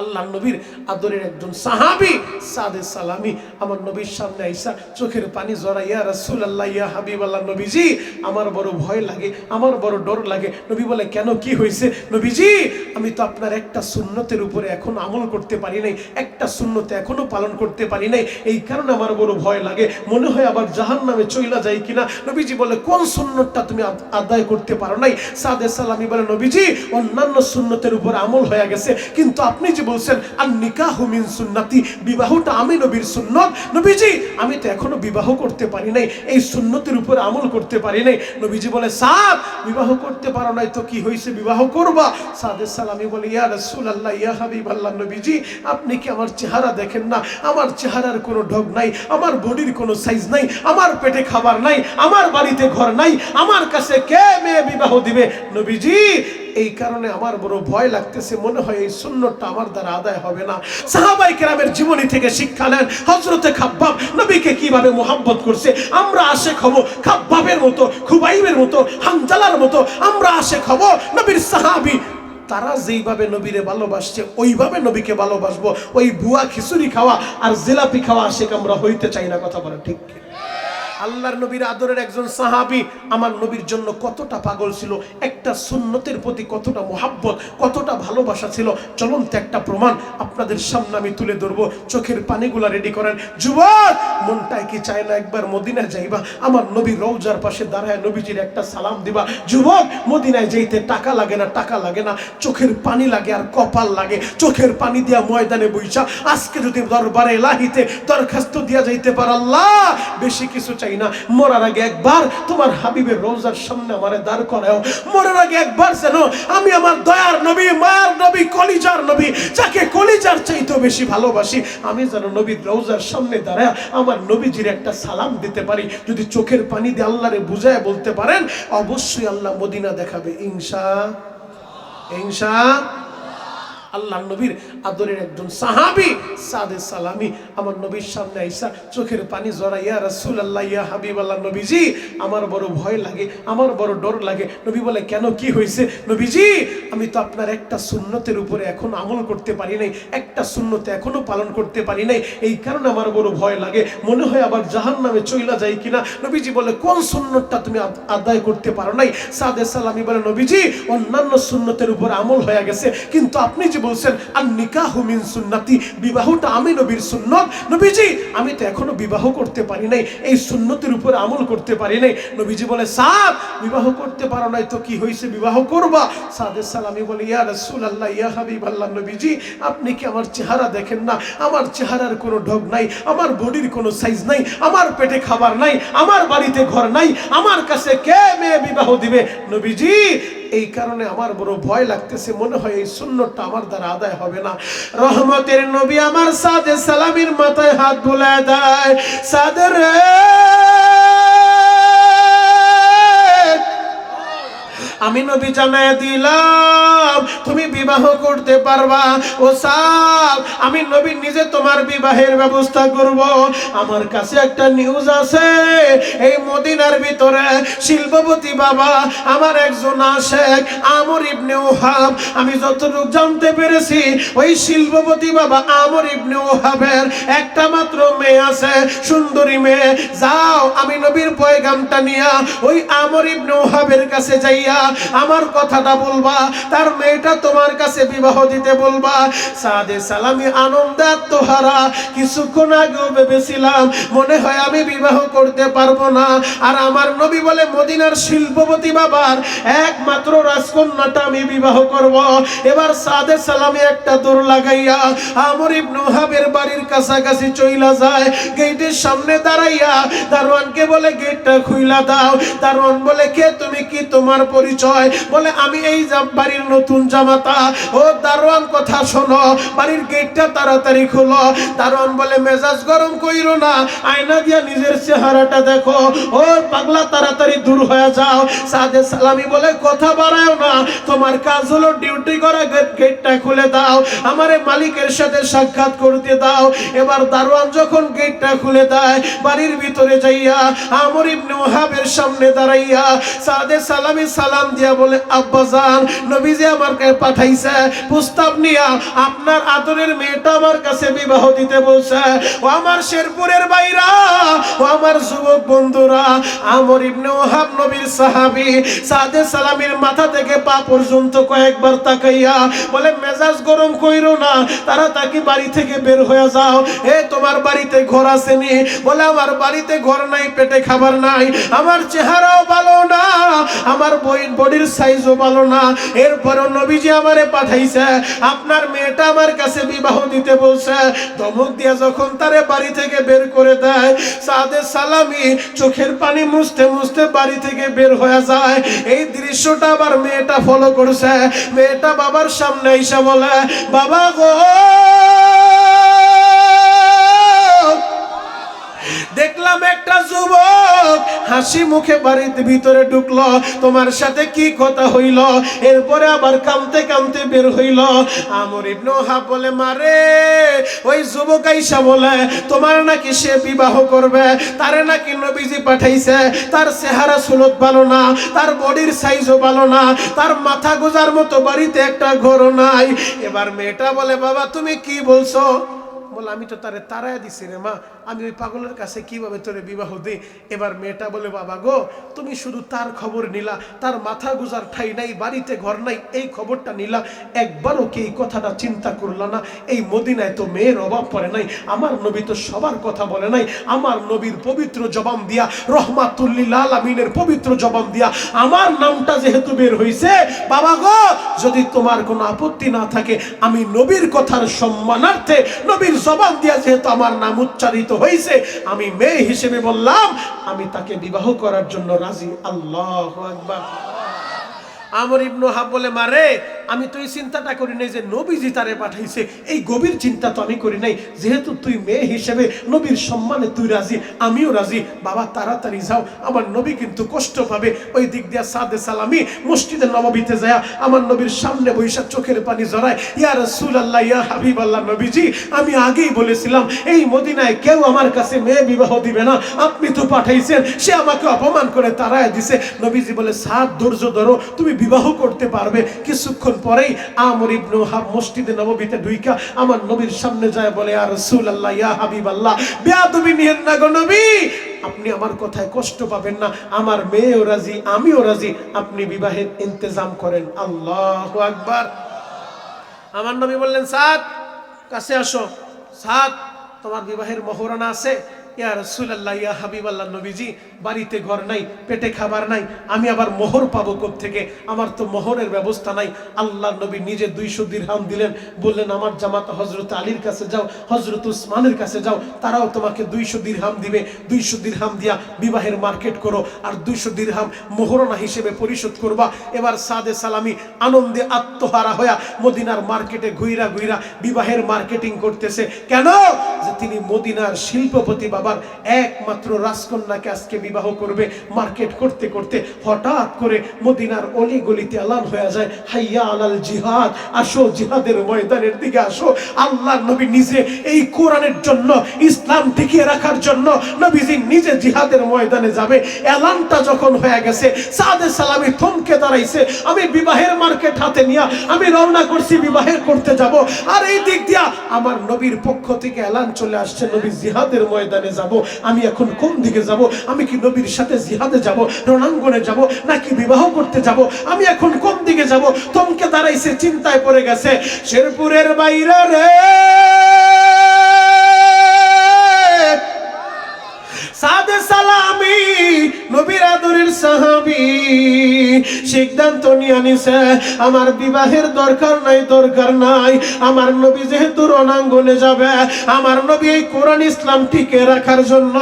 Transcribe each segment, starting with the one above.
আল্লাহ নবীর আদরের একজন সাহাবি সাদে সালামি আমার নবীর সামনে আইসা চোখের পানি জড়াইয়া রাসুল আল্লাহ ইয়া হাবিব আল্লাহ নবীজি, আমার বড় ভয় লাগে, আমার বড় ডর লাগে। নবী বলে, কেন, কি হয়েছে? নবীজি, আমি তো আপনার একটা সুন্নতের উপরে এখন আমল করতে পারি নাই, একটা সুন্নতে এখনও পালন করতে পারি নাই। এই কারণে আমার বড় ভয় লাগে, মনে হয় আবার জাহান নামে চইলা যায় কিনা? নবীজি বলে, কোন সুন্নতটা তুমি আদায় করতে পারো নাই? সাদে সালামি বলে, নবীজি, অন্যান্য সুন্নতের উপর আমল হয়ে গেছে, কিন্তু আপনি যে বলছেন আর নিকাহ মিন সুন্নাতি, বিবাহটা আমি নবীর সুন্নত। নবীজি, আমি তো এখনও বিবাহ করতে পারি নাই, এই সুন্নতের উপর আমল করতে পারি নাই। নবীজি বলে, সাদ, বিবাহ করতে পারো নাই তো কি হয়েছে বিবাহ করবা? সাদে সালামি বলে, ইয়া রাসূল আল্লাহ ইয়া হাবিব আল্লাহ নবীজি, আপনি কি আমার চেহারা দেখেন না? আমার চেহারার কোনো ঢোক নাই, আমার বডির কোনো সাইজ নাই, আমার পেটে খাবার নাই, আমার বাড়িতে ঘর নাই, আমার কাছে কে মেয়ে বিবাহ দিবে? নবীজি এই কারণে আমার বড় ভয় লাগতেছে, মনে হয় এই সুন্নতটা আমার দ্বারা আদায় হবে না। সাহাবাই কেরামের জীবনী থেকে শিক্ষা নেন হজরতে খাব্বাব নবীকে কীভাবে মোহাব্বত করছে? আমরা আশেক হব খাব্বাবের মতো, খুবাইবের মতো, হামজালার মতো, আমরা আশেক হব নবীর সাহাবি। তারা যেইভাবে নবীরে ভালোবাসছে, ওইভাবে নবীকে ভালোবাসবো। ওই বুয়া খিচুড়ি খাওয়া আর জিলাপি খাওয়া আশেক আমরা হইতে চাই না, কথা বলে ঠিক? আল্লাহর নবীর আদরের একজন সাহাবি আমার নবীর জন্য কতটা পাগল ছিল, একটা সুন্নতের প্রতি কতটা মোহাব্বত, কতটা ভালোবাসা ছিল। চলন্ত একটা প্রমাণ আপনাদের সামনে আমি তুলে ধরবো। চোখের পানিগুলা রেডি করেন। যুবক মনটাই কি চায় না একবার মদিনায় যাইবা? আমার নবী রৌজার পাশে দাঁড়ায় নবীজির একটা সালাম দিবা। যুবক, মদিনায় যেতে টাকা লাগে না, টাকা লাগে না। চোখের পানি লাগে আর কপাল লাগে। চোখের পানি দিয়া ময়দানে বইসা। আজকে যদি দরবারে লাহিতে দরখাস্ত দিয়া যাইতে পার আল্লাহ, বেশি কিছু চাই না। মরার আগে একবার তোমার হাবিবের রোজার সামনে আমারে দাঁড় করাও। মরার আগে একবার যেন আমি আমার দয়ার নবী, মায়ার নবী, কলিজার নবী, যাকে কলিজার চাইতেও বেশি ভালোবাসি, আমি যেন নবীর রোজার সামনে দাঁড়ায় আমার নবীজির একটা সালাম দিতে পারি। যদি চোখের পানি দিয়ে আল্লাহরে বুঝায় বলতে পারেন, অবশ্যই আল্লাহ মদিনা দেখাবে। ইনশা ইনশা। আল্লাহ নবীর আদরের একজন সাহাবি সাদে সালামি। আমার নবীর সামনে আইসা চোখের পানি জড়াইয়া রাসূল আল্লাহ ইয়া হাবিব আল্লাহ নবীজি, আমার বড় ভয় লাগে, আমার বড় ডর লাগে। নবী বলে, কেন, কি হয়েছে? নবীজি, আমি তো আপনার একটা সুন্নতের উপরে এখন আমল করতে পারি নাই, একটা সুন্নতে এখনও পালন করতে পারি নাই। এই কারণে আমার বড় ভয় লাগে, মনে হয় আবার জাহান নামে চইলা যায় কিনা? নবীজি বলে, কোন সুন্নতটা তুমি আদায় করতে পারো নাই? সাদে সালামি বলে, নবীজি, অন্যান্য সুন্নতের উপর আমল হয়ে গেছে, কিন্তু আপনি যে বলছেন আর নিকাহ মিন সুন্নাতি, বিবাহটা আমি নবীর সুন্নত। নবীজি, আমি তো এখনও বিবাহ করতে পারি নাই, এই সুন্নতের উপর আমল করতে পারি নাই। নবীজি বলে, সাদ, বিবাহ করতে পারো নাই তো কি হয়েছে বিবাহ করবা? সাদে সালামি বলে, ইয়া রাসূল আল্লাহ ইয়া হাবিব আল্লাহ নবীজি, আপনি কি আমার চেহারা দেখেন না? আমার চেহারার কোনো ঢোক নাই, আমার বডির কোনো সাইজ নাই, আমার পেটে খাবার নাই, আমার বাড়িতে ঘর নাই, আমার কাছে কে মেয়ে বিবাহ দিবে? নবীজি এই কারণে আমার বড় ভয় লাগতেছে, মনে হয় এই শূন্যটা আমার দ্বারা আদায় হবে না। রহমতের নবী আমার সাদে সালামির মাথায় হাত বুলায় দেয়। সাদের আমি নবী জানায় দিলাম, তুমি বিবাহ করতে পারবা। ও সাব, আমি নবী নিজে তোমার বিবাহের ব্যবস্থা করব। আমার কাছে একটা নিউজ আছে, এই মদিনার ভিতরে শিল্পপতি বাবা আমার একজন আশেক আমর ইবনে ওহাব। আমি যতটুকু জানতে পেরেছি, ওই শিল্পপতি বাবা আমর ইবনে ওহাবের একটা মাত্র মেয়ে আছে, সুন্দরী মেয়ে। যাও, আমি নবীর পয়গামটা নিয়া ওই আমর ইবনে ওহাবের কাছে যাইয়া আমার কথাটা বলবা, তার মেয়েটা তোমার কাছে বিবাহ দিতে বলবা। সাদে সালামি আনন্দে আত্মহারা, কিছুক্ষণ আগেও ভেবেছিলাম, মনে হয় আমি বিবাহ করতে পারব না। আর আমার নবী বলে, মদিনার শিল্পপতি বাবার একমাত্র রাজকন্যাটা আমি বিবাহ করব। এবার সাদে সালামি একটা দৌড় লাগাইয়া আমর ইবনে ওহাবের বাড়ির কাছাকাছি চইলা যায়। গেটের সামনে দাঁড়াইয়া দারোয়ানকে বলে, গেটটা খুইলা দাও। দারোয়ান বলে, কে তুমি? কি তোমার পরিচয়? বলে, আমি এই বাড়ির নতুন জামাতা। ও দারোয়ান, কথা শোনো। বাড়ির গেটটা তাড়াতাড়ি খোলো। দারোয়ান বলে, মেজাজ গরম কইরো না। আয়না দিয়া নিজের চেহারাটা দেখো। ও পাগলা, তাড়াতাড়ি দূর হয়ে যাও। সাদে সালামি বলে, কথা বাড়ায়ও না। তোমার কাজ হলো ডিউটি করা গেটটা খুলে দাও। আমারে মালিকের সাথে সাক্ষাৎ করতে দাও। এবার দারোয়ান যখন গেটটা খুলে দেয়, বাড়ির ভিতরে যাইয়া আমর ইবনে ওহাবের সামনে দাঁড়াইয়া সাদে সালামি সালাম দিয়া বলে আব্বাজান নবীজি আমার কাছে পাঠাইছে, প্রস্তাব নিয়া আপনার আদরের মেয়েটা আমার কাছে বিবাহ দিতে বলছে। ও আমার শেরপুরের বাইরা ও আমার যুবক বন্ধুরা, আমর ইবনে ওহাব নবীর সাহাবী সাদে সালামের মাথা থেকে পা পর্যন্ত কয়েকবার তাকাইয়া বলে, মেজাজ গরম কইরো না তারা তাকে বাড়ি থেকে বের হয়ে যাও। এ, তোমার বাড়িতে ঘর আসেনি বলে, আমার বাড়িতে ঘর নাই, পেটে খাবার নাই, আমার চেহারাও ভালো না, আমার বই বডির সাইজও ভালো না। এরপরও নবীজি আমারে পাঠাইছে, আপনার মেয়েটা আমার কাছে বিবাহ দিতে বলছে। ধমক দিয়া যখন তারে বাড়ি থেকে বের করে দেয়, সাদে সালামি, চোখের পানি মুছতে মুছতে বাড়ি থেকে বের হয়ে যায়। এই দৃশ্যটা আবার মেয়েটা ফলো করছে। মেয়েটা বাবার সামনে এসে বলে, বাবা গো! দেখলাম একটা যুবক হাসি মুখে বাড়ির ভিতরে ঢুকলো। তোমার সাথে কি কথা হইল? এরপরে আবার কামতে কামতে বের হইল। আমর ইবনু হাব বলে মারে ওই যুবক আইসা বলে, তোমার নাকি সে বিবাহ করবে? তারে নাকি নবীজি পাঠাইছে? তার চেহারা সুলত ভালো না, তার বডির সাইজও ভালো না, তার মাথা গোজার মতো বাড়িতে একটা ঘর নাই। এবার মেয়েটা বলে, বাবা, তুমি কি বলছো? বলে, আমি তো তারে তারায় দিছি রে মা আমি ওই পাগলের কাছে কীভাবে তোরে বিবাহ দিই? এবার মেয়েটা বলে, বাবা গো, তুমি শুধু তার খবর নিলা, তার মাথা গুজার ঠাই নাই, বাড়িতে ঘর নাই, এই খবরটা নিলা। একবারও কি এই কথাটা চিন্তা করলা না? এই মদিনায় তো মেয়ের অভাব পড়ে নাই, আমার নবী তো সবার কথা বলে নাই, আমার নবীর পবিত্র জবান দিয়া, রহমাতুল্লিল আলমিনের পবিত্র জবান দিয়া, আমার নামটা যেহেতু বের হইছে, বাবা গো, যদি তোমার কোনো আপত্তি না থাকে, আমি নবীর কথার সম্মানার্থে, নবীর জবান দিয়া যেহেতু আমার নাম উচ্চারিত হয়েছে, আমি মেয়ে হিসেবে বললাম, আমি তাকে বিবাহ করার জন্য রাজি। আল্লাহ আমর ইবনু হাব বলে, মারে আমি তো এই চিন্তাটা করি নাই যে নবীজি তারে পাঠাইছে। এই গভীর চিন্তা তো আমি করি নাই। যেহেতু তুই মেয়ে হিসেবে নবীর সম্মানে তুই রাজি, আমিও রাজি। বাবা, তাড়াতাড়ি যাও। আমার নবী কিন্তু কষ্ট পাবে। ওই দিক দিয়া সাদে সালামি মসজিদের নববীতে যায় আমার নবীর সামনে বৈশাখ চোখের পানি জড়ায়, ইয়া রসুল আল্লাহ ইয়া হাবিব আল্লাহ নবীজি, আমি আগেই বলেছিলাম, এই মদিনায় কেউ আমার কাছে মেয়ে বিবাহ দিবে না। আপনি তো পাঠাইছেন, সে আমাকে অপমান করে তারায় দিছে। নবীজি বলে সাত ধৈর্য ধরো, তুমি বিবাহ করতে পারবে। কিছুক্ষণ পরেই আমর ইবনু হাব মসজিদে নববীতে ঢুইকা আমার নবীর সামনে যায় বলে আর রসুল আল্লাহ ইয়া হাবিব আল্লাহ বেয়াদবি নিয়েন না গো নবী। আপনি আমার কথায় কষ্ট পাবেন না। আমার মেয়েও রাজি, আমিও রাজি। আপনি বিবাহের ইন্তজাম করেন। আল্লাহ আকবার। আমার নবী বললেন, সাদ, কাছে আসো। সাদ, তোমার বিবাহের মহরানা আছে। ইয়া রসুল্লাহ ইয়া হাবিব আল্লাহ নবীজি বাড়িতে ঘর নাই, পেটে খাবার নাই, আমি আবার মোহর পাবো থেকে? আমার তো মোহরের ব্যবস্থা নাই। আল্লাহ নবী নিজে দুইশো দিরহাম দিলেন, বললেন, আমার জামাত হজরত আলীর কাছে যাও হজরত উসমানের কাছে যাও, তারাও তোমাকে দুইশো দিরহাম দিবে। দুইশো দিরহাম দিয়া বিবাহের মার্কেট করো, আর দুইশো দিরহাম মোহরনা হিসেবে পরিশোধ করবা। এবার সাদে সালামি, আনন্দে আত্মহারা হইয়া মদিনার মার্কেটে ঘুইরা ঘুইরা বিবাহের মার্কেটিং করতেছে। কেন? যে তিনি মদিনার শিল্পপতি বাবার একমাত্র রাজকন্যাকে আজকে বিবাহ করবে, মার্কেট করতে করতে হঠাৎ করে মদিনার অলি গলিতে আলান হয়ে যায়, হাইয়া আলাল জিহাদ, আসো জিহাদের ময়দানের দিকে আসো। আল্লাহ নবী নিজে এই কোরআনের জন্য, ইসলাম টিকিয়ে রাখার জন্য নবীজি নিজে জিহাদের ময়দানে যাবে। এলানটা যখন হয়ে গেছে, সাদে সালামি থমকে দাঁড়াইছে, আমি বিবাহের মার্কেট হাতে নিয়ে, আমি রওনা করছি, বিবাহের করতে যাব। আর এই দিক দিয়া আমার নবীর পক্ষ থেকে এলান চলে আসছে, নবী জিহাদের ময়দানে যাব। আমি এখন কোন দিকে যাব? আমি কি নবীর সাথে জিহাদে যাব, রণাঙ্গনে যাব, নাকি বিবাহ করতে যাব? আমি এখন কোন দিকে যাব? তোমকে দাঁড়াইছে, চিন্তায় পড়ে গেছে, শেরপুরের বাইরে রে! আমার বিবাহের দরকার নাই দরকার নাই। আমার নবী যেহেতু রণাঙ্গনে যাবে, আমার নবী এই কোরআন ইসলাম টিকে রাখার জন্য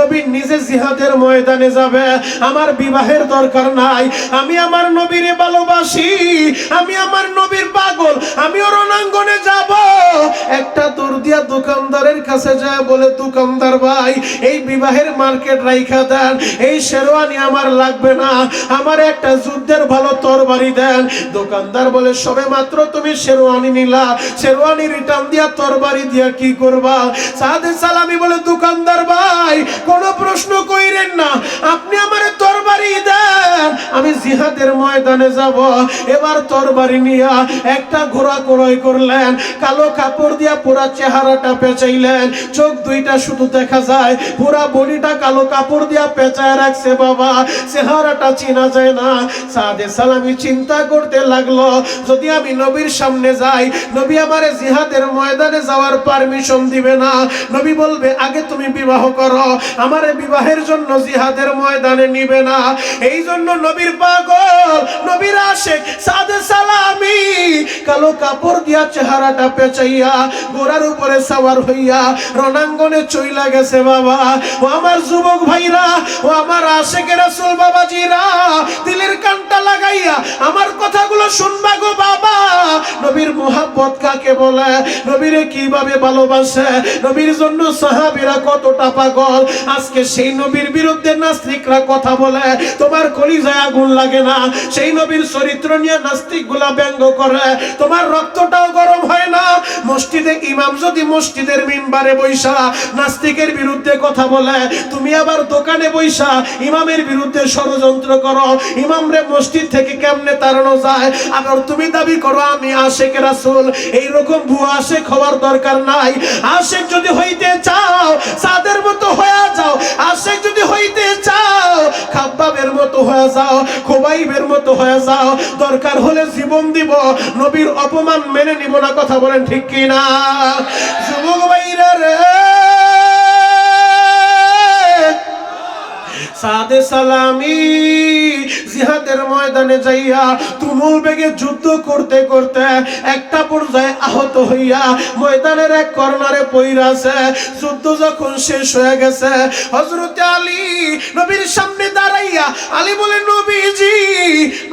নবী নিজে জিহাদের ময়দানে যাবে। আমার বিবাহের দরকার নাই। আমি আমার নবীরে ভালোবাসি, আমি আমার নবীর পাগল দোকানদারের কাছে যায়, বলে, দোকানদার ভাই, এই বিবাহের মার্কেট রাইখা দেন, এই শেরওয়ানি আমার লাগবে না, আমার একটা যুদ্ধের ভালো তরবারি দেন। দোকানদার বলে, সবে মাত্র তুমি শেরওয়ানি নিলা, শেরওয়ানি রিটার্ন দিয়া তরবারি দিয়া কি করবা? সাদে সালামি বলে, দোকানদার ভাই, কোনো প্রশ্ন কইরেন না, আপনি আমারে আমি জিহাদের ময়দানে যাব। এবার তরবারি নিয়া একটা ঘোড়া ক্রয় করলেন। কালো কাপড় দিয়া পুরা চেহারাটা পেঁচাইলেন। চোখ দুইটা শুধু দেখা যায়। পুরা বডিটা কালো কাপড় দিয়া পেঁচায় রাখছে বাবা। চেহারাটা চেনা যায় না। সাদে সালামি চিন্তা করতে লাগল। যদি আমি নবীর সামনে যাই, নবী আমারে জিহাদের ময়দানে যাওয়ার পারমিশন দিবে না। নবী বলবে, আগে তুমি বিবাহ করো। আমারে বিবাহের জন্য জিহাদের ময়দানে নিবে না। এই জন্য নবীর পাগল, নবীর আশেক, সাদে সালামি। কালো কাপড় দিয়া চেহারাটা পেঁচাইয়া গোড়ার উপরে সাওয়ার হইয়া, রণাঙ্গনে চইলা গেছে বাবা। ও আমার যুবক ভাইরা, ও আমার আশেকের রাসূল বাবাজিরা, দিলের কানটা লাগাইয়া আমার কথাগুলো শুনবা গো বাবা। নবীর মোহাব্বত কাকে বলে? নবীরে কীভাবে ভালোবাসে? নবীর জন্য সাহাবীরা কতটা পাগল? আজকে সেই নবীর বিরুদ্ধে নাস্তিকরা কথা বলে, তোমার কলিজায় আগুন লাগে না? সেই নবীর চরিত্র নিয়ে নাস্তিকগুলা ব্যঙ্গ করে, তোমার রক্তটাও গরম হয় না? মসজিদে ইমাম যদি মসজিদের মিম্বারে বৈশা, নাস্তিকের বিরুদ্ধে কথা বলে, তুমি আবার দোকানে বৈশা, ইমামের বিরুদ্ধে ষড়যন্ত্র করো ইমাম রে মসজিদ থেকে কেমনে তাড়ানো যায়? আবার তুমি দাবি করো, আমি আশেক রাসূল এই রকম ভুয়া আশেক হওয়ার দরকার নাই। আশেক যদি হইতে চাও, সাদের মতো হয়ে যাও। আশেক যদি হইতে চাও, খাব্বাবের মতো হয়ে যাও, খুবাইবের মতো হয়ে যাও। দরকার হলে জীবন দিব। নবীর অপমান মেনে নিব না, কথা বলেন ঠিক কি না যুবক ভাইরা রে সাদে সালামি জিহাদের ময়দানে যাইয়া তুমুল বেগে যুদ্ধ করতে করতে একটা পর্যায়ে আহত হইয়া ময়দানের এক কর্নারে পইরাছে। যুদ্ধ যখন শেষ হয়ে গেছে, হযরত আলী নবীর সামনে দাঁড়াইয়া আলী বলে, নবীজি,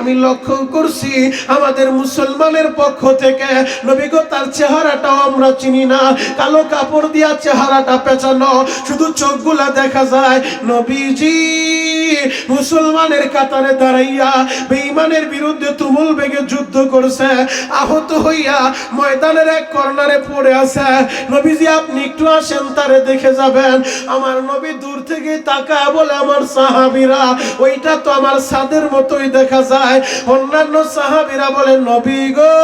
আমি লক্ষ্য করছি আমাদের মুসলমানের পক্ষ থেকে নবী গো, তার চেহারাটাও আমরা চিনি না। কালো কাপড় দিয়া চেহারাটা পেঁচানো, শুধু চোখগুলা দেখা যায়। নবীজি মুসলমানের কাতারে দাঁড়াইয়া বেঈমানের বিরুদ্ধে তুমুল বেগে যুদ্ধ করছে, আহত হইয়া ময়দানের এক কর্নারে পড়ে আছে। নবীজি, আপনি একটু আসেন, তারে দেখে যাবেন। আমার নবী দূর থেকে তাকায় বলে, আমার সাহাবীরা, ওইটা তো আমার সাদের মতোই দেখা যায়। অন্যান্য সাহাবিরা বলে, নবী গো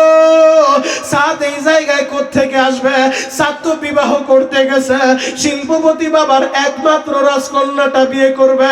সাদ এই জায়গায় কোত্থেকে আসবে? সাদ তো বিবাহ করতে গেছে। শিল্পপতি বাবার একমাত্র রাজকন্যাটা বিয়ে করবে।